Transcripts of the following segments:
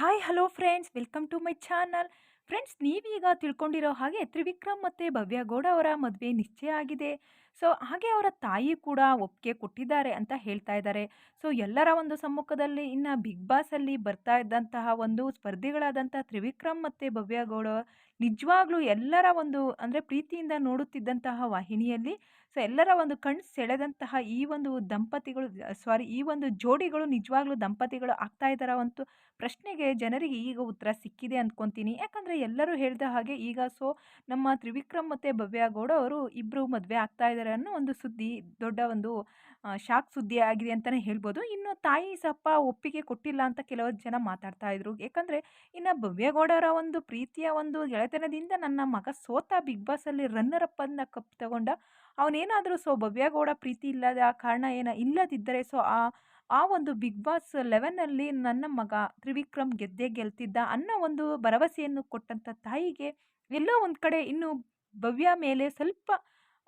Hi hello friends welcome to my channel friends ನೀವೀಗ ತಿಳ್ಕೊಂಡಿರೋ ಹಾಗೆ ತ್ರಿವಿಕ್ರಮ್ ಮತ್ತು ಭವ್ಯ ಗೌಡ ಅವರ ಮದುವೆ ನಿಶ್ಚಯ ಆಗಿದೆ. ಸೊ, ಹಾಗೆ ಅವರ ತಾಯಿ ಕೂಡ ಒಪ್ಪಿಗೆ ಕೊಟ್ಟಿದ್ದಾರೆ ಅಂತ ಹೇಳ್ತಾ ಇದ್ದಾರೆ. ಸೊ, ಎಲ್ಲರ ಒಂದು ಸಮ್ಮುಖದಲ್ಲಿ ಇನ್ನು ಬಿಗ್ ಬಾಸಲ್ಲಿ ಬರ್ತಾ ಇದ್ದಂತಹ ಒಂದು ಸ್ಪರ್ಧಿಗಳಾದಂಥ ತ್ರಿವಿಕ್ರಮ್ ಮತ್ತು ಭವ್ಯ ಗೌಡ ನಿಜವಾಗ್ಲೂ ಎಲ್ಲರ ಒಂದು ಅಂದರೆ ಪ್ರೀತಿಯಿಂದ ನೋಡುತ್ತಿದ್ದಂತಹ ವಾಹಿನಿಯಲ್ಲಿ ಸೊ, ಎಲ್ಲರ ಒಂದು ಕಣ್ಣು ಸೆಳೆದಂತಹ ಈ ಒಂದು ದಂಪತಿಗಳು ಸಾರಿ ಈ ಒಂದು ಜೋಡಿಗಳು ನಿಜವಾಗ್ಲೂ ದಂಪತಿಗಳು ಆಗ್ತಾ ಇದ್ದಾರ ಒಂದು ಪ್ರಶ್ನೆಗೆ ಜನರಿಗೆ ಈಗ ಉತ್ತರ ಸಿಕ್ಕಿದೆ ಅಂದ್ಕೊತೀನಿ ಯಾಕಂದರೆ ಎಲ್ಲರೂ ಹೇಳಿದ ಹಾಗೆ ಈಗ ಸೊ, ನಮ್ಮ ತ್ರಿವಿಕ್ರಮ್ ಮತ್ತು ಭವ್ಯ ಗೌಡ ಅವರು ಇಬ್ಬರು ಮದುವೆ ಆಗ್ತಾ ಅನ್ನೋ ಒಂದು ಸುದ್ದಿ, ದೊಡ್ಡ ಒಂದು ಶಾಕ್ ಸುದ್ದಿ ಆಗಿದೆ ಅಂತಲೇ ಹೇಳ್ಬೋದು. ಇನ್ನು ತಾಯಿ ಸಪ್ಪ ಒಪ್ಪಿಗೆ ಕೊಟ್ಟಿಲ್ಲ ಅಂತ ಕೆಲವು ಜನ ಮಾತಾಡ್ತಾ ಇದ್ರು. ಯಾಕಂದರೆ ಇನ್ನು ಭವ್ಯಗೌಡರ ಒಂದು ಪ್ರೀತಿಯ ಒಂದು ಗೆಳೆತನದಿಂದ ನನ್ನ ಮಗ ಸೋತ ಬಿಗ್ ಬಾಸಲ್ಲಿ ರನ್ನರ್ ಅಪ್ ಅನ್ನ ಕಪ್ ತಗೊಂಡ, ಅವನೇನಾದರೂ ಸೊ ಭವ್ಯಗೌಡ ಪ್ರೀತಿ ಇಲ್ಲದ ಕಾರಣ ಏನ ಇಲ್ಲದಿದ್ದರೆ ಸೊ ಆ ಆ ಒಂದು ಬಿಗ್ ಬಾಸ್ ಲೆವೆನಲ್ಲಿ ನನ್ನ ಮಗ ತ್ರಿವಿಕ್ರಮ್ ಗೆದ್ದೇ ಗೆಲ್ತಿದ್ದ ಅನ್ನೋ ಒಂದು ಭರವಸೆಯನ್ನು ಕೊಟ್ಟಂಥ ತಾಯಿಗೆ ಎಲ್ಲೋ ಒಂದು ಕಡೆ ಇನ್ನು ಭವ್ಯ ಮೇಲೆ ಸ್ವಲ್ಪ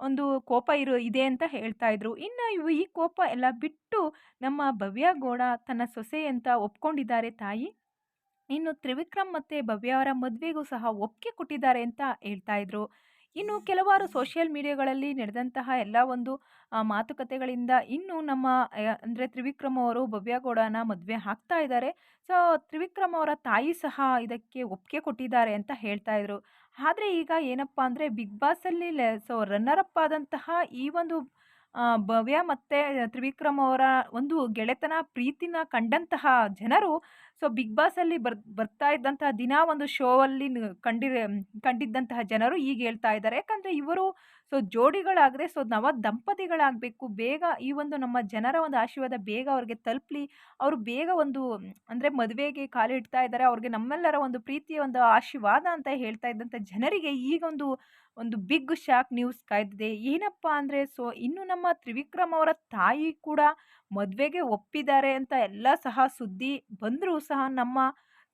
ಒಂದು ಕೋಪ ಇರೋ ಇದೆ ಅಂತ ಹೇಳ್ತಾ ಇದ್ರು. ಇನ್ನು ಇವು ಈ ಕೋಪ ಎಲ್ಲ ಬಿಟ್ಟು ನಮ್ಮ ಭವ್ಯ ಗೌಡ ತನ್ನ ಸೊಸೆ ಅಂತ ಒಪ್ಕೊಂಡಿದ್ದಾರೆ ತಾಯಿ. ಇನ್ನು ತ್ರಿವಿಕ್ರಮ್ ಮತ್ತು ಭವ್ಯ ಅವರ ಮದುವೆಗೂ ಸಹ ಒಪ್ಪಿಗೆ ಕೊಟ್ಟಿದ್ದಾರೆ ಅಂತ ಹೇಳ್ತಾ ಇದ್ರು. ಇನ್ನು ಕೆಲವಾರು ಸೋಷಿಯಲ್ ಮೀಡಿಯಾಗಳಲ್ಲಿ ನಡೆದಂತಹ ಎಲ್ಲ ಒಂದು ಮಾತುಕತೆಗಳಿಂದ ಇನ್ನು ನಮ್ಮ ಅಂದರೆ ತ್ರಿವಿಕ್ರಮ ಅವರು ಭವ್ಯಗೌಡನ ಮದುವೆ ಆಗ್ತಾ ಇದ್ದಾರೆ. ಸೊ, ತ್ರಿವಿಕ್ರಮ ಅವರ ತಾಯಿ ಸಹ ಇದಕ್ಕೆ ಒಪ್ಪಿಗೆ ಕೊಟ್ಟಿದ್ದಾರೆ ಅಂತ ಹೇಳ್ತಾ ಇದ್ರು. ಆದರೆ ಈಗ ಏನಪ್ಪ ಅಂದರೆ ಬಿಗ್ ಬಾಸಲ್ಲಿ ಸೊ ರನ್ನರ್ ಅಪ್ ಆದಂತಹ ಈ ಒಂದು ಭವ್ಯ ಮತ್ತು ತ್ರಿವಿಕ್ರಮ್ ಅವರ ಒಂದು ಗೆಳೆತನ ಪ್ರೀತಿನ ಕಂಡಂತಹ ಜನರು. ಸೊ ಬಿಗ್ ಬಾಸಲ್ಲಿ ಬರ್, ಬರ್ತಾ ಇದ್ದಂತಹ ದಿನ ಒಂದು ಶೋ ಅಲ್ಲಿ ಕಂಡಿರ, ಕಂಡಿದ್ದಂತಹ ಜನರು ಈಗ ಹೇಳ್ತಾ ಇದ್ದಾರೆ. ಯಾಕಂದರೆ ಇವರು ಸೊ ಜೋಡಿಗಳಾಗದೆ ಸೊ ನವ ದಂಪತಿಗಳಾಗಬೇಕು, ಬೇಗ ಈ ಒಂದು ನಮ್ಮ ಜನರ ಒಂದು ಆಶೀರ್ವಾದ ಬೇಗ ಅವ್ರಿಗೆ ತಲುಪಲಿ, ಅವರು ಬೇಗ ಒಂದು, ಅಂದರೆ ಮದುವೆಗೆ ಕಾಲಿಡ್ತಾ ಇದ್ದಾರೆ, ಅವ್ರಿಗೆ ನಮ್ಮೆಲ್ಲರ ಒಂದು ಪ್ರೀತಿಯ ಒಂದು ಆಶೀರ್ವಾದ ಅಂತ ಹೇಳ್ತಾ ಇದ್ದಂಥ ಜನರಿಗೆ ಈಗ ಒಂದು ಒಂದು ಬಿಗ್ ಶಾಕ್ ನ್ಯೂಸ್ ಕಾಯ್ದಿದೆ. ಏನಪ್ಪ ಅಂದರೆ, ಸೊ ಇನ್ನು ನಮ್ಮ ತ್ರಿವಿಕ್ರಮ್ ಅವರ ತಾಯಿ ಕೂಡ ಮದುವೆಗೆ ಒಪ್ಪಿದ್ದಾರೆ ಅಂತ ಎಲ್ಲ ಸಹ ಸುದ್ದಿ ಬಂದರೂ ಸಹ ನಮ್ಮ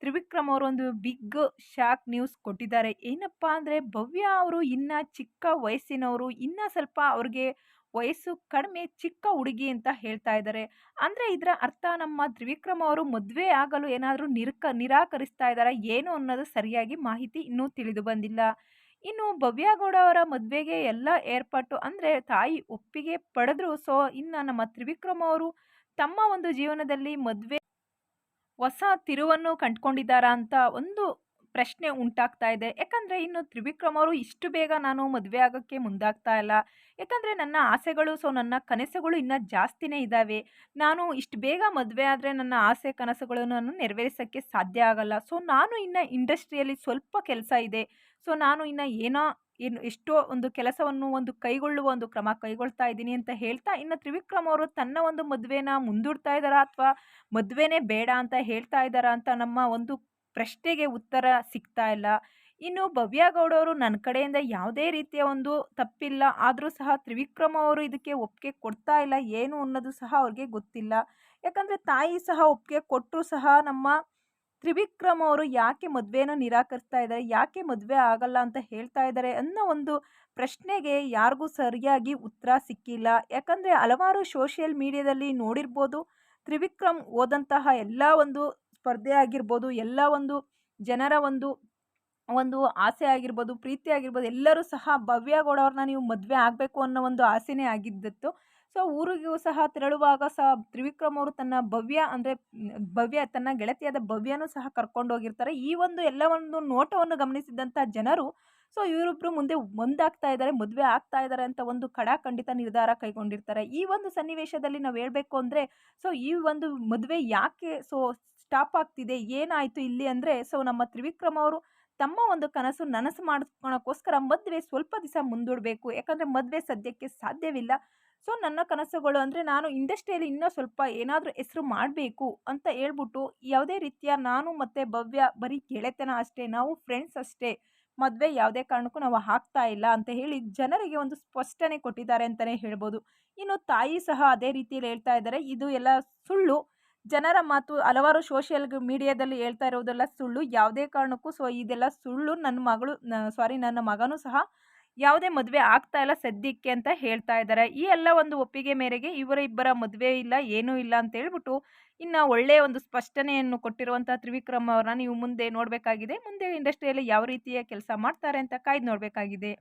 ತ್ರಿವಿಕ್ರಮ್ ಅವರು ಒಂದು ಬಿಗ್ ಶಾಕ್ ನ್ಯೂಸ್ ಕೊಟ್ಟಿದ್ದಾರೆ. ಏನಪ್ಪ ಅಂದರೆ ಭವ್ಯ ಅವರು ಇನ್ನು ಚಿಕ್ಕ ವಯಸ್ಸಿನವರು, ಇನ್ನೂ ಸ್ವಲ್ಪ ಅವ್ರಿಗೆ ವಯಸ್ಸು ಕಡಿಮೆ ಚಿಕ್ಕ ಹುಡುಗಿ ಅಂತ ಹೇಳ್ತಾ ಇದ್ದಾರೆ. ಅಂದರೆ ಇದರ ಅರ್ಥ ನಮ್ಮ ತ್ರಿವಿಕ್ರಮ್ ಅವರು ಮದುವೆ ಆಗಲು ಏನಾದರೂ ನಿರಕ, ನಿರಾಕರಿಸ್ತಾ ಇದ್ದಾರಾ ಏನು ಅನ್ನೋದು ಸರಿಯಾಗಿ ಮಾಹಿತಿ ಇನ್ನೂ ತಿಳಿದು ಬಂದಿಲ್ಲ. ಇನ್ನು ಭವ್ಯಗೌಡ ಅವರ ಮದುವೆಗೆ ಎಲ್ಲ ಏರ್ಪಾಟು ಅಂದರೆ ತಾಯಿ ಒಪ್ಪಿಗೆ ಪಡೆದ್ರು. ಸೊ ಇನ್ನು ನಮ್ಮ ತ್ರಿವಿಕ್ರಮ್ ಅವರು ತಮ್ಮ ಒಂದು ಜೀವನದಲ್ಲಿ ಮದುವೆ ಹೊಸ ತಿರುವನ್ನು ಕಂಡುಕೊಂಡಿದ್ದಾರಾ ಅಂತ ಒಂದು ಪ್ರಶ್ನೆ ಉಂಟಾಗ್ತಾ ಇದೆ. ಯಾಕಂದರೆ ಇನ್ನು ತ್ರಿವಿಕ್ರಮ್ ಅವರು ಇಷ್ಟು ಬೇಗ ನಾನು ಮದುವೆ ಆಗೋಕ್ಕೆ ಮುಂದಾಗ್ತಾ ಇಲ್ಲ. ಯಾಕಂದರೆ ನನ್ನ ಆಸೆಗಳು, ಸೊ ನನ್ನ ಕನಸುಗಳು ಇನ್ನೂ ಜಾಸ್ತಿನೇ ಇದ್ದಾವೆ ನಾನು ಇಷ್ಟು ಬೇಗ ಮದುವೆ ಆದರೆ ನನ್ನ ಆಸೆ, ಕನಸುಗಳನ್ನು ನಾನು ನೆರವೇರಿಸೋಕ್ಕೆ ಸಾಧ್ಯ ಆಗಲ್ಲ. ಸೊ ನಾನು ಇನ್ನು ಇಂಡಸ್ಟ್ರಿಯಲ್ಲಿ ಸ್ವಲ್ಪ ಕೆಲಸ ಇದೆ. ಸೊ ನಾನು ಇನ್ನು ಏನೋ ಏನು ಎಷ್ಟೋ ಒಂದು ಕೆಲಸವನ್ನು ಒಂದು ಕೈಗೊಳ್ಳುವ ಒಂದು ಕ್ರಮ ಕೈಗೊಳ್ತಾ ಇದ್ದೀನಿ ಅಂತ ಹೇಳ್ತಾ, ಇನ್ನು ತ್ರಿವಿಕ್ರಮ್ ಅವರು ತನ್ನ ಒಂದು ಮದುವೆನ ಮುಂದೂಡ್ತಾ ಇದ್ದಾರಾ ಅಥವಾ ಮದುವೆನೇ ಬೇಡ ಅಂತ ಹೇಳ್ತಾ ಇದ್ದಾರಾ ಅಂತ ನಮ್ಮ ಒಂದು ಪ್ರಶ್ನೆಗೆ ಉತ್ತರ ಸಿಗ್ತಾ ಇಲ್ಲ. ಇನ್ನು ಭವ್ಯ ಗೌಡ ಅವರು ನನ್ನ ಕಡೆಯಿಂದ ಯಾವುದೇ ರೀತಿಯ ಒಂದು ತಪ್ಪಿಲ್ಲ, ಆದರೂ ಸಹ ತ್ರಿವಿಕ್ರಮ ಅವರು ಇದಕ್ಕೆ ಒಪ್ಪಿಗೆ ಕೊಡ್ತಾ ಇಲ್ಲ, ಏನು ಅನ್ನೋದು ಸಹ ಅವ್ರಿಗೆ ಗೊತ್ತಿಲ್ಲ. ಯಾಕಂದರೆ ತಾಯಿ ಸಹ ಒಪ್ಪಿಗೆ ಕೊಟ್ಟರು ಸಹ ನಮ್ಮ ತ್ರಿವಿಕ್ರಮ್ ಅವರು ಯಾಕೆ ಮದುವೆನ ನಿರಾಕರಿಸ್ತಾ ಇದ್ದಾರೆ, ಯಾಕೆ ಮದುವೆ ಆಗಲ್ಲ ಅಂತ ಹೇಳ್ತಾ ಇದ್ದಾರೆ ಅನ್ನೋ ಒಂದು ಪ್ರಶ್ನೆಗೆ ಯಾರಿಗೂ ಸರಿಯಾಗಿ ಉತ್ತರ ಸಿಕ್ಕಿಲ್ಲ. ಯಾಕಂದರೆ ಹಲವಾರು ಸೋಷಿಯಲ್ ಮೀಡಿಯಾದಲ್ಲಿ ನೋಡಿರ್ಬೋದು, ತ್ರಿವಿಕ್ರಮ್ ಓದಂತಹ ಎಲ್ಲ ಒಂದು ಸ್ಪರ್ಧೆ ಆಗಿರ್ಬೋದು, ಎಲ್ಲ ಒಂದು ಜನರ ಒಂದು ಒಂದು ಆಸೆ ಆಗಿರ್ಬೋದು, ಪ್ರೀತಿ ಆಗಿರ್ಬೋದು, ಎಲ್ಲರೂ ಸಹ ಭವ್ಯ ಗೌಡ ಅವ್ರನ್ನ ನೀವು ಮದುವೆ ಆಗಬೇಕು ಅನ್ನೋ ಒಂದು ಆಸೆನೇ ಆಗಿದ್ದಿತ್ತು ಸೊ ಊರಿಗೂ ಸಹ ತೆರಳುವಾಗ ಸಹ ತ್ರಿವಿಕ್ರಮ್ ಅವರು ತನ್ನ ಭವ್ಯ ಅಂದರೆ ಭವ್ಯ ತನ್ನ ಗೆಳತಿಯಾದ ಭವ್ಯನೂ ಸಹ ಕರ್ಕೊಂಡು ಹೋಗಿರ್ತಾರೆ. ಈ ಒಂದು ಎಲ್ಲ ಒಂದು ನೋಟವನ್ನು ಗಮನಿಸಿದಂಥ ಜನರು, ಸೊ ಇವರಿಬ್ಬರು ಮುಂದೆ ಒಂದಾಗ್ತಾ ಇದ್ದಾರೆ, ಮದುವೆ ಆಗ್ತಾ ಇದ್ದಾರೆ ಅಂತ ಒಂದು ಕಡಾಖಂಡಿತ ನಿರ್ಧಾರ ಕೈಗೊಂಡಿರ್ತಾರೆ. ಈ ಒಂದು ಸನ್ನಿವೇಶದಲ್ಲಿ ನಾವು ಹೇಳಬೇಕು ಅಂದರೆ, ಸೊ ಈ ಒಂದು ಮದುವೆ ಯಾಕೆ ಸೊ ಸ್ಟಾಪ್ ಆಗ್ತಿದೆ, ಏನಾಯಿತು ಇಲ್ಲಿ ಅಂದರೆ, ಸೊ ನಮ್ಮ ತ್ರಿವಿಕ್ರಮ್ ಅವರು ತಮ್ಮ ಒಂದು ಕನಸು ನನಸು ಮಾಡ್ಕೊಳಕ್ಕೋಸ್ಕರ ಮದುವೆ ಸ್ವಲ್ಪ ದಿವಸ ಮುಂದೂಡಬೇಕು. ಯಾಕಂದರೆ ಮದುವೆ ಸದ್ಯಕ್ಕೆ ಸಾಧ್ಯವಿಲ್ಲ. ಸೊ, ನನ್ನ ಕನಸುಗಳು ಅಂದರೆ ನಾನು ಇಂಡಸ್ಟ್ರಿಯಲ್ಲಿ ಇನ್ನೂ ಸ್ವಲ್ಪ ಏನಾದರೂ ಹೆಸರು ಮಾಡಬೇಕು ಅಂತ ಹೇಳ್ಬಿಟ್ಟು ಯಾವುದೇ ರೀತಿಯ ನಾನು ಮತ್ತು ಭವ್ಯ ಬರೀ ಗೆಳೆತನ ಅಷ್ಟೇ, ನಾವು ಫ್ರೆಂಡ್ಸ್ ಅಷ್ಟೇ, ಮದುವೆ ಯಾವುದೇ ಕಾರಣಕ್ಕೂ ನಾವು ಹಾಕ್ತಾ ಇಲ್ಲ ಅಂತ ಹೇಳಿ ಜನರಿಗೆ ಒಂದು ಸ್ಪಷ್ಟನೆ ಕೊಟ್ಟಿದ್ದಾರೆ ಅಂತಲೇ ಹೇಳ್ಬೋದು. ಇನ್ನು ತಾಯಿ ಸಹ ಅದೇ ರೀತಿಯಲ್ಲಿ ಹೇಳ್ತಾ ಇದ್ದಾರೆ. ಇದು ಎಲ್ಲ ಸುಳ್ಳು. ಜನರ ಮಾತು ಹಲವಾರು ಸೋಷಿಯಲ್ ಮೀಡಿಯಾದಲ್ಲಿ ಹೇಳ್ತಾ ಇರೋದೆಲ್ಲ ಸುಳ್ಳು. ಯಾವುದೇ ಕಾರಣಕ್ಕೂ ಸೊ, ಇದೆಲ್ಲ ಸುಳ್ಳು. ನನ್ನ ಮಗಳು ಸಾರಿ ನನ್ನ ಮಗನೂ ಸಹ ಯಾವುದೇ ಮದುವೆ ಆಗ್ತಾ ಇಲ್ಲ ಸದ್ಯಕ್ಕೆ ಅಂತ ಹೇಳ್ತಾ ಇದ್ದಾರೆ. ಈ ಎಲ್ಲ ಒಂದು ಒಪ್ಪಿಗೆ ಮೇರೆಗೆ ಇವರ ಇಬ್ಬರ ಮದುವೆ ಇಲ್ಲ, ಏನೂ ಇಲ್ಲ ಅಂತ ಹೇಳ್ಬಿಟ್ಟು ಇನ್ನು ಒಳ್ಳೆಯ ಒಂದು ಸ್ಪಷ್ಟನೆಯನ್ನು ಕೊಟ್ಟಿರುವಂಥ ತ್ರಿವಿಕ್ರಮ್ ಅವರನ್ನ ನೀವು ಮುಂದೆ ನೋಡಬೇಕಾಗಿದೆ. ಮುಂದೆ ಇಂಡಸ್ಟ್ರಿಯಲ್ಲಿ ಯಾವ ರೀತಿಯ ಕೆಲಸ ಮಾಡ್ತಾರೆ ಅಂತ ಕಾಯ್ದು ನೋಡಬೇಕಾಗಿದೆ.